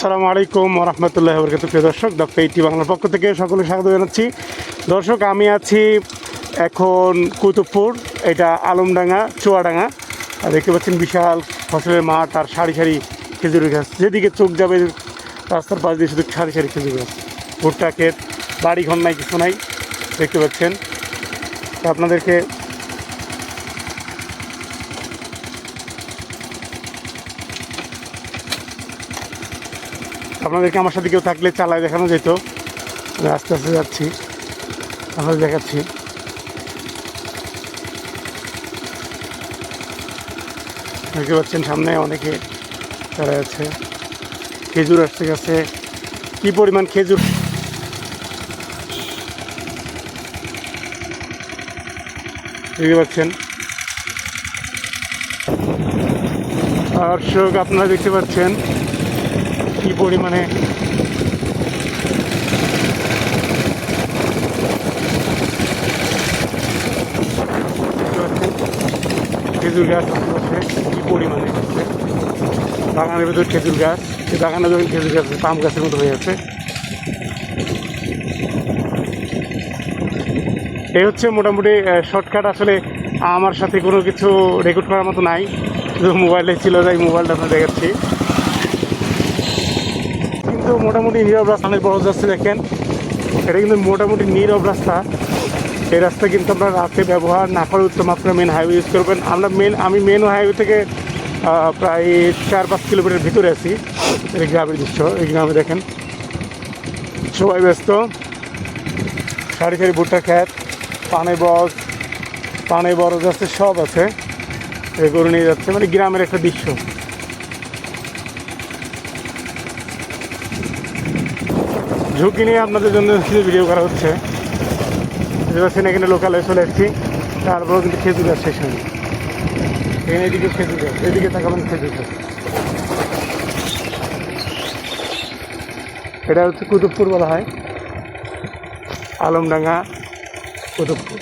আসসালামু আলাইকুম রহমতুল্লাহ বরকাত প্রিয় দর্শক ডক্টর এইটি বাংলার পক্ষ থেকে সকলে স্বাগত জানাচ্ছি। দর্শক, আমি আছি এখন কুতুবপুর, এটা আলমডাঙ্গা, চুয়াডাঙ্গা। আর দেখতে পাচ্ছেন বিশাল ফসলের মাঠ আর সারি সারি খেজুর গাছ। যেদিকে চোখ যাবে, রাস্তার পাশ দিয়ে শুধু সারি সারি খেজুর গাছ। ভুট্টা, ক্ষেত বাড়ি ঘর নাই, কিছু নাই। দেখতে পাচ্ছেন। আপনাদেরকে আপনাদেরকে আমার সাথে কেউ থাকলে চালায় দেখানো যেত। আস্তে আস্তে যাচ্ছি। আপনাদের দেখাচ্ছি। দেখতে পাচ্ছেন সামনে অনেকে তারা আছে। খেজুর আসছে গাছে। কি পরিমাণ খেজুর? দেখতে পাচ্ছেন। দর্শক, আপনারা দেখতে পাচ্ছেন কি পরিমাণে? খেজুর গাছ কি পরিমাণে বাগানের ভেতর খেজুর গাছ, এই বাগানে যখন খেজুর গাছ পাম গাছের মতো হয়ে আছে। এই হচ্ছে মোটামুটি শর্টকাট। আসলে আমার সাথে কোনো কিছু রেকর্ড করার মতো নাই। শুধু মোবাইলে ছিল, তাই মোবাইলটা আপনার দেখাচ্ছি। কিন্তু মোটামুটি নীরব রাস্তা অনেক বড় যাচ্ছে দেখেন। এটা কিন্তু মোটামুটি নীরব রাস্তা। এই রাস্তা কিন্তু আপনার রাতে ব্যবহার না করে উত্তম আপনার মেন হাইওয়ে ইউজ করবেন। আমরা মেন আমি মেন হাইওয়ে থেকে প্রায় চার পাঁচ কিলোমিটার ভিতরে আছি। এই গ্রামের দৃশ্য, এই গ্রামে দেখেন। সবাই ব্যস্ত। সারি সারি ভুট্টা খ্যাত পানে বজ, পানে বরজ আছে, সব আছে। গরু নিয়ে যাচ্ছে। মানে গ্রামের একটা দৃশ্য। ঝুঁকি নিয়ে আপনাদের জন্য কিছু ভিডিও করা হচ্ছে। পারছেন এখানে লোকালে চলে এসেছি। তারপরেও কিন্তু খেজুর গাছ শেষ হয়নি। এখানে এদিকে খেজুর গাছ এদিকে তাকাবেন খেজুর গাছ এটা হচ্ছে কুতুবপুর বলা হয়। আলমডাঙ্গা কুতুবপুর।